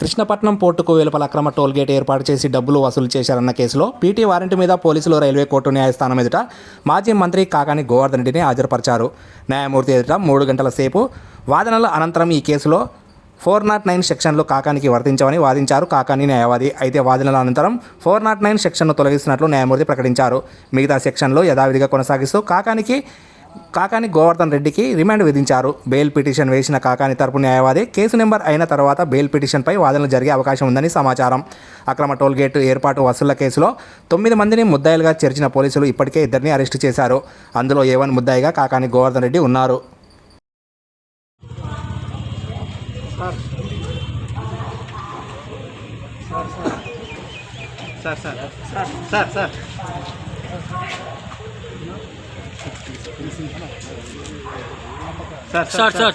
కృష్ణపట్నం పోర్టుకు వెలుపల అక్రమ టోల్గేట్ ఏర్పాటు చేసి డబ్బులు వసూలు చేశారన్న కేసులో పీటీ వారెంట్ మీద పోలీసులు రైల్వే కోర్టు న్యాయస్థానం ఎదుట మాజీ మంత్రి కాకాని గోవర్ధన్ రెడ్డిని హాజరుపరిచారు. న్యాయమూర్తి ఎదుట మూడు గంటల సేపు వాదనల అనంతరం ఈ కేసులో ఫోర్ నాట్ నైన్ సెక్షన్లు కాకానికి వర్తించవని వాదించారు కాకాని న్యాయవాది. అయితే వాదనల అనంతరం ఫోర్ నాట్ నైన్ సెక్షన్ను తొలగిస్తున్నట్లు న్యాయమూర్తి ప్రకటించారు. మిగతా సెక్షన్లు యథావిధిగా కొనసాగిస్తూ కాకానికి కాకాని గోవర్ధన్ రెడ్డికి రిమాండ్ విధించారు. బెయిల్ పిటిషన్ వేసిన కాకాని తరపు న్యాయవాది కేసు నెంబర్ అయిన తర్వాత బెయిల్ పిటిషన్పై వాదనలు జరిగే అవకాశం ఉందని సమాచారం. అక్రమ టోల్గేట్ ఏర్పాటు వసూళ్ళ కేసులో తొమ్మిది మందిని ముద్దాయిలుగా చేర్చిన పోలీసులు ఇప్పటికే ఇద్దరిని అరెస్టు చేశారు. అందులో ఏవన్ ముద్దాయిగా కాకాని గోవర్ధన్ రెడ్డి ఉన్నారు. Sir. Sir sir. Sir sir. Sir sir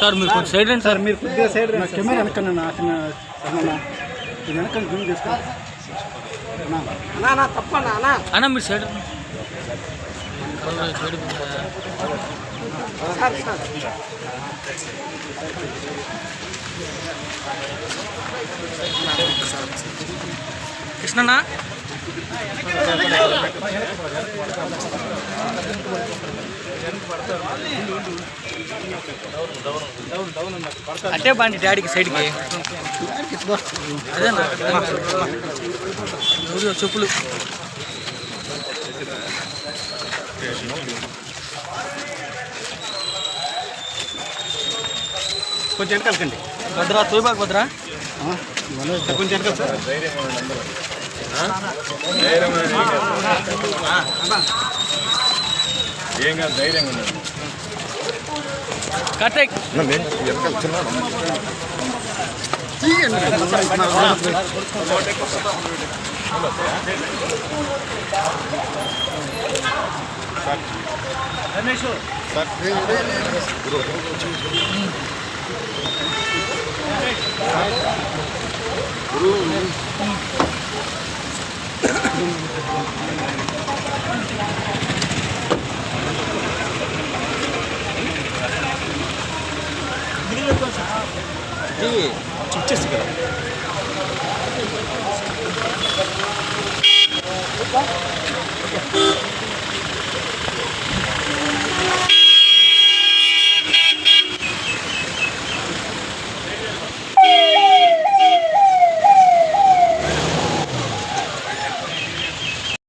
sir మీరు కొంచెం సైడ్ రండి సార్ మీరు కొద్దిగా సైడ్ నా కెమెరా వెనకన్నా నా చిన్న అన్న ఇది వెనక జూమ్ చేసుకో అన్న మీరు సైడ్ రండి. సైడ్ కృష్ణనా అంటే బాండి డాడీకి సైడ్కి. అదేనా? చెప్పులు. కొంచెం వెనకాలకండి. భద్రా తోయబాకు భద్రా? కొంచెం వెనకాల ఏంగా ధైర్యంగా ఉన్నారు కార్తిక్ రమేష్ గురు 이게 적재 쓰기다. 볼까?